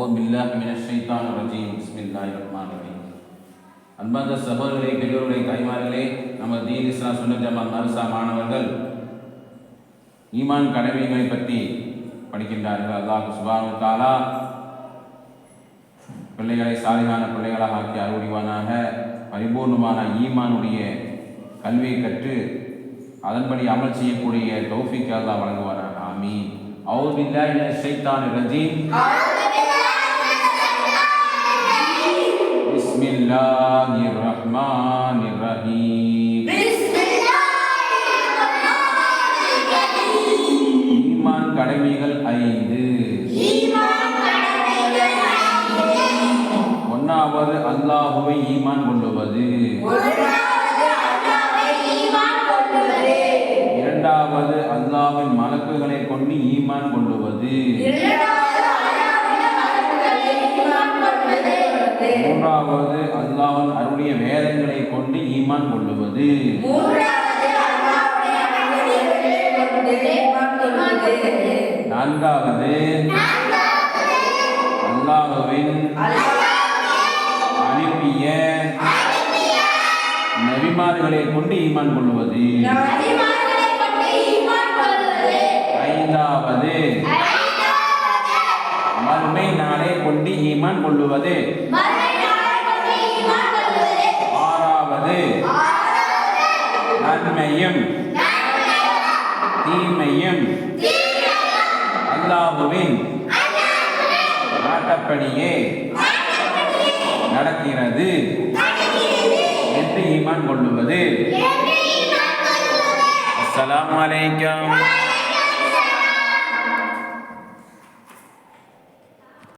அவுது பில்லாஹி மினஷ் ஷைத்தானிர் ரஜீம். பிஸ்மில்லாஹிர் ரஹ்மானிர் ரஹீம். அன்பார்ந்த சகோதரர்களே பெரியோர்களே தாய்மார்களே நம்ம தீன் இஸ்லாம் சுன்னத் ஜமாத் மருசா மாணவர்கள் ஈமான் கடமைகளை பற்றி படிக்கின்றார்கள். அல்லாஹ் சுபானு தாலா பிள்ளைகளை சாலையான பிள்ளைகளாக ஆக்கி அருள்வானாக பரிபூர்ணமான ஈமானுடைய கல்வியை கற்று அதன்படி அமல் செய்யக்கூடிய தௌஃபிக் அல்லாஹ் வழங்குவானாக. ஆமீன். அவுது பில்லாஹி மினஷ் ஷைத்தானிர் ரஜீம். பிஸ்மில்லாஹிர் ரஹ்மானிர் ரஹீம் ஈமான் கடமைகள் ஐந்து. ஒன்னாவது அல்லாஹுவை ஈமான் கொள்ளுவது. இரண்டாவது அல்லாஹ்வின் மலக்குகளை கொண்டு ஈமான் கொள்ளுவது. மூன்றாவது அல்லாஹ்வின் அருடைய வேதங்களை கொண்டு ஈமான் கொள்ளுவது. நான்காவது அல்லாஹ்வின் அனுப்பிய நபிமார்களை கொண்டு ஈமான் கொள்ளுவது ஐந்தாவது மறுமை நாளை கொண்டு ஈமான் கொள்ளுவது. ஆறாவது நன்மையும் தீமையும் அல்லாஹுவின் நாட்டப்படியே நடக்கிறது என்று ஈமான் கொள்ளுவது. அஸ்ஸலாமு அலைக்கும்.